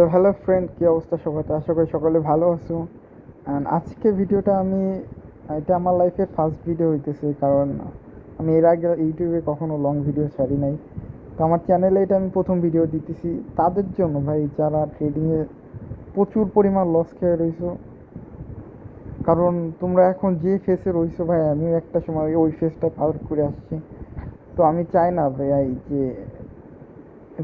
তো hello friend কী অবস্থা সবাই তো আশা করি সকলে ভালো আছো। অ্যান্ড আজকে ভিডিওটা আমি, এটা আমার লাইফের ফার্স্ট ভিডিও হইতেছে, কারণ আমি এর আগে ইউটিউবে কখনো লং ভিডিও ছাড়ি নাই। তো আমার চ্যানেলে এটা আমি প্রথম ভিডিও দিতেছি। তাদের জন্য ভাই, যারা ট্রেডিংয়ে প্রচুর পরিমাণ লস খেয়ে রয়েছো কারণ তোমরা এখন যে ফেসে রয়েছো ভাই, আমিও একটা সময় ওই ফেসটা পার করে আসছি। তো আমি চাই না ভাই যে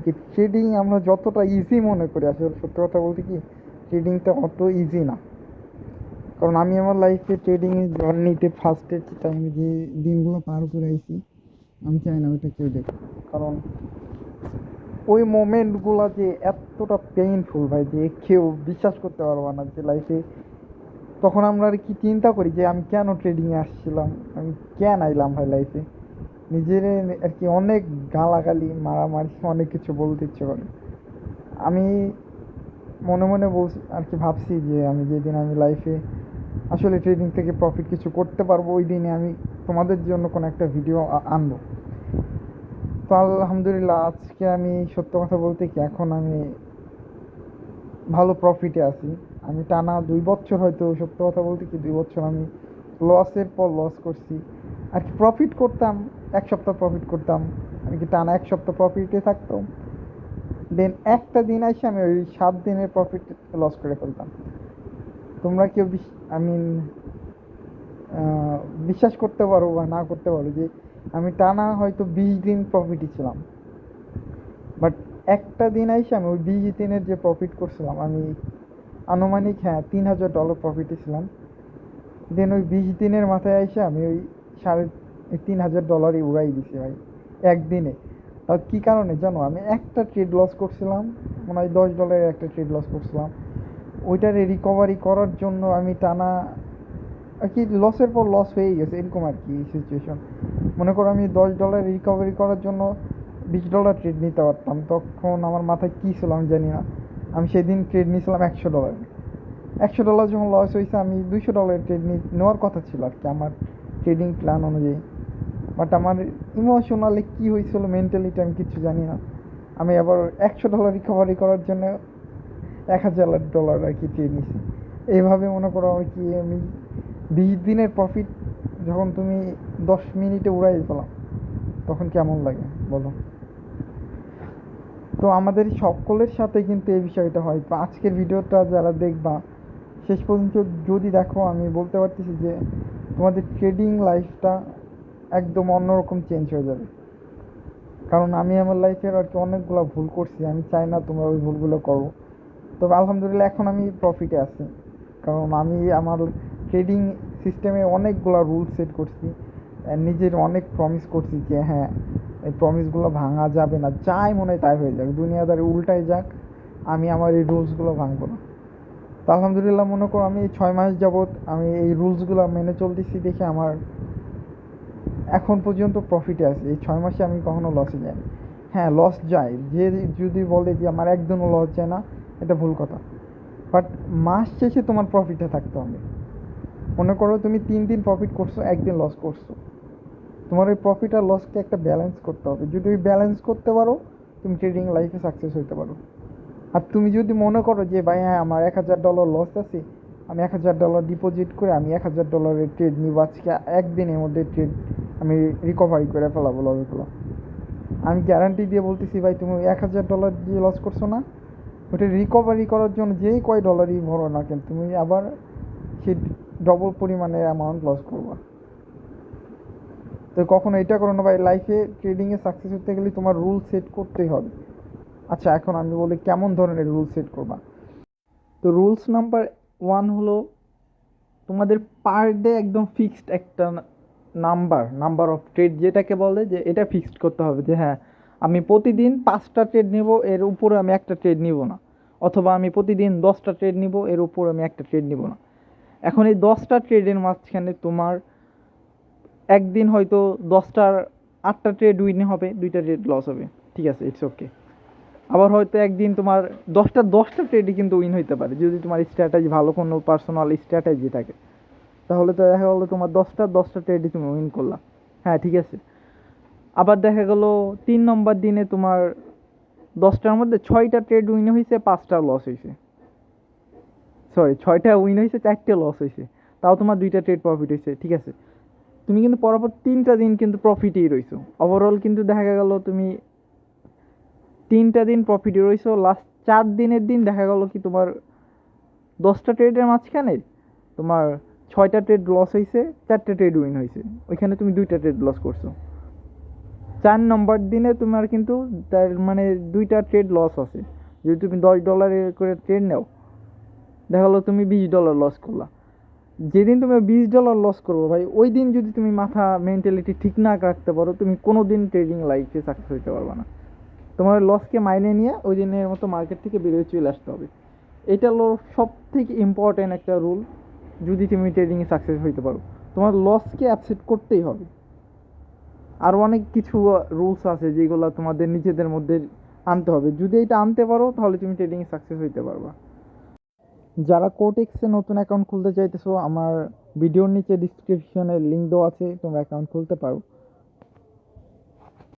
কি ট্রেডিং আমরা যতটা ইজি মনে করি, আসলে সত্যি কথা বলতে কি ট্রেডিংটা অত ইজি না। কারণ আমি আমার লাইফে ট্রেডিং জার্নিতে ফার্স্টের টাইমে যে দিনগুলো পার করে আইছি, আমি চাই না ওইটা কেউ দেখ কারণ ওই মোমেন্টগুলো যে এতটা পেইনফুল ভাই, যে কেউ বিশ্বাস করতে পারব না যে লাইফে তখন আমরা আর কি চিন্তা করি যে আমি কেন ট্রেডিংয়ে আসছিলাম, আমি কেন আইলাম ভাই লাইফে নিজের আর কি অনেক গালাগালি, মারামারি, অনেক কিছু বলতে ইচ্ছে করে। আমি মনে মনে বলছি, আর কি ভাবছি যে আমি যেদিন আমি লাইফে আসলে ট্রেডিং থেকে প্রফিট কিছু করতে পারব, ওই দিনে আমি তোমাদের জন্য কোনো একটা ভিডিও আনব। তো আলহামদুলিল্লাহ, আজকে আমি সত্য কথা বলতে কি, এখন আমি ভালো প্রফিটে আছি। আমি টানা দুই বছর হয়তো সত্য কথা বলতে কি, দুই বছর আমি লসের পর লস করছি। আর কি প্রফিট করতাম এক সপ্তাহ প্রফিট করতাম। আমি কি টানা এক সপ্তাহ প্রফিটে থাকতাম? দেন একটা দিন এসে আমি ওই সাত দিনের প্রফিট লস করে ফেলতাম। তোমরা কেউ আই মিন বিশ্বাস করতে পারো বা না করতে পারো যে আমি টানা হয়তো বিশ দিন প্রফিটই ছিলাম। বাট একটা দিন এসে আমি ওই বিশ দিনের যে প্রফিট করছিলাম, আমি আনুমানিক হ্যাঁ তিন হাজার ডলার প্রফিটে ছিলাম। দেন ওই বিশ দিনের মাথায় এসে আমি ওই সাড়ে তিন হাজার ডলারই উড়াই দিছি ভাই, একদিনে। তাও কী কারণে জানো? আমি একটা ট্রেড লস করছিলাম, মনে হয় দশ ডলারের একটা ট্রেড লস করছিলাম। ওইটারে রিকভারি করার জন্য আমি টানা, আর কি লসের পর লস হয়েই গেছে, এরকম আর কি সিচুয়েশন মনে করো আমি দশ ডলার রিকভারি করার জন্য বিশ ডলার ট্রেড নিতে পারতাম, তখন আমার মাথায় কী ছিল আমি জানি না। আমি সেদিন ট্রেড নিয়েছিলাম একশো ডলার একশো ডলার যখন লস হয়েছে, আমি দুইশো ডলারের ট্রেড নেওয়ার কথা ছিল আর কি, আমার ট্রেডিং প্ল্যান অনুযায়ী। বাট আমার ইমোশনালি কী হয়েছিল মেন্টালিটি আমি কিছু জানি না। আমি আবার একশো ডলার রিকভারি করার জন্য এক হাজার ডলার আর কি ট্রেড নিছি। এইভাবে মনে করো আর কি আমি বিশ দিনের প্রফিট যখন তুমি দশ মিনিটে উড়াই পেলাম তখন কেমন লাগে বলো? তো আমাদের সকলের সাথে কিন্তু এই বিষয়টা হয়। তো আজকের ভিডিওটা যারা দেখবা, শেষ পর্যন্ত যদি দেখো, আমি বলতে পারতেছি যে তোমাদের ট্রেডিং লাইফটা একদম অন্যরকম চেঞ্জ হয়ে যাবে। কারণ আমি আমার লাইফের আর কি অনেকগুলো ভুল করছি, আমি চাই না তোমরা ওই ভুলগুলো করো। তবে আলহামদুলিল্লাহ এখন আমি প্রফিটে আছি। কারণ আমি আমার ট্রেডিং সিস্টেমে অনেকগুলো রুল সেট করছি নিজের অনেক প্রমিস করছি যে হ্যাঁ এই প্রমিসগুলো ভাঙা যাবে না, যাই মনে হয় তাই হয়ে যাক দুনিয়াদারি উল্টাই যাক, আমি আমার এই রুলসগুলো ভাঙবো না। তো আলহামদুলিল্লাহ মনে করো আমি ছয় মাস যাবৎ আমি এই রুলসগুলো মেনে চলতেছি দেখে আমার এখন পর্যন্ত প্রফিটে আছে। এই ছয় মাসে আমি কখনো লসে যাইনি। হ্যাঁ লস যায়। যে যদি বলে যে আমার একদিনও লস যায় না, এটা ভুল কথা। বাট মাস শেষে তোমার প্রফিটে থাকতে হবে। মনে করো তুমি তিন দিন প্রফিট করছ, একদিন লস করছ। তোমার ওই প্রফিট আর লসকে একটা ব্যালেন্স করতে হবে। যদি ওই ব্যালেন্স করতে পারো, তুমি ট্রেডিং লাইফে সাকসেস হইতে পারো। আর তুমি যদি মনে করো যে, ভাই হ্যাঁ আমার এক হাজার ডলার লস আছে, আমি এক হাজার ডলার ডিপোজিট করে আমি এক হাজার ডলারের ট্রেড নিব আজকে, একদিনের মধ্যে ট্রেড আমি রিকভারি করে ফেলাবো লসগুলো আমি গ্যারান্টি দিয়ে বলতেছি, ভাই, তুমি এক হাজার ডলার দিয়ে লস করছ না? ওটা রিকভারি করার জন্য যেই কয় ডলারই ভরো না কেন, তুমি আবার সেই ডবল পরিমাণের অ্যামাউন্ট লস করবা। তো কখনো এটা করো না, ভাই লাইফে ট্রেডিংয়ে সাকসেস হতে গেলে তোমার রুল সেট করতেই হবে। আচ্ছা এখন আমি বলি কেমন ধরনের রুল সেট করবা? তো রুলস নাম্বার ওয়ান হলো, তোমাদের পার ডে একদম ফিক্সড একটা নাম্বার নাম্বার অফ ট্রেড যেটাকে বলে যে এটা ফিক্সড করতে হবে যে হ্যাঁ আমি প্রতিদিন পাঁচটা ট্রেড নিব, এর উপরে আমি একটা ট্রেড নিব না। অথবা আমি প্রতিদিন দশটা ট্রেড নিব, এর উপরে আমি একটা ট্রেড নিব না। এখন এই দশটা ট্রেডের মাঝখানে তোমার একদিন হয়তো দশটার আটটা ট্রেড উইন হবে, দুইটা ট্রেড লস হবে। ঠিক আছে ইটস ওকে আবার হয়তো একদিন তোমার দশটা দশটা ট্রেডই কিন্তু উইন হইতে পারে। যদি তোমার স্ট্র্যাটেজি ভালো কোনো পার্সোনাল স্ট্র্যাটেজি থাকে। তাহলে তো দেখা গেলো তোমার দশটা দশটা ট্রেডই তুমি উইন করলা। হ্যাঁ ঠিক আছে। আবার দেখা গেলো তিন নম্বর দিনে তোমার দশটার মধ্যে ছয়টা ট্রেড উইন হয়েছে পাঁচটা লস হয়েছে সরি ছয়টা উইন হয়েছে চারটে লস হয়েছে তাও তোমার দুইটা ট্রেড প্রফিট হয়েছে ঠিক আছে। তুমি কিন্তু পরপর তিনটা দিন কিন্তু প্রফিটেই রইছো। ওভারঅল কিন্তু দেখা গেল তুমি তিনটা দিন প্রফিটে রইছো। লাস্ট চার দিনের দিন দেখা গেল কি তোমার দশটা ট্রেডের মাঝখানে তোমার ছয়টা ট্রেড লস হয়েছে চারটে ট্রেড উইন হয়েছে ওইখানে তুমি দুইটা ট্রেড লস করছ। চার নম্বর দিনে তোমার কিন্তু তার মানে দুইটা ট্রেড লস আছে। যদি তুমি দশ ডলারের করে ট্রেড নাও, দেখা গেলো তুমি বিশ ডলার লস করলা। যেদিন তুমি বিশ ডলার লস করব ভাই ওই দিন যদি তুমি মাথা মেন্টালিটি ঠিক না রাখতে পারো, তুমি কোনো দিন ট্রেডিং লাইফে সাকসেস হতে পারবে না। তোমার লসকে মাইনে নিয়ে ওই দিনের মতো মার্কেট থেকে বেরিয়ে চলে আসতে হবে। এটা হলো সব থেকে ইম্পর্টেন্ট একটা রুল যদি তুমি ট্রেডিংয়ে সাকসেস হইতে পারো। তোমার লসকে অ্যাপসেট করতেই হবে। আর অনেক কিছু রুলস আছে যেগুলো তোমাদের নিজেদের মধ্যে আনতে হবে। যদি এটা আনতে পারো, তাহলে তুমি ট্রেডিংয়ে সাকসেস হইতে পারবা। যারা কোটেক্সে নতুন অ্যাকাউন্ট খুলতে চাইতেছো, আমার ভিডিওর নিচে ডিসক্রিপশনে লিঙ্ক দেওয়া আছে, তোমরা অ্যাকাউন্ট খুলতে পারো।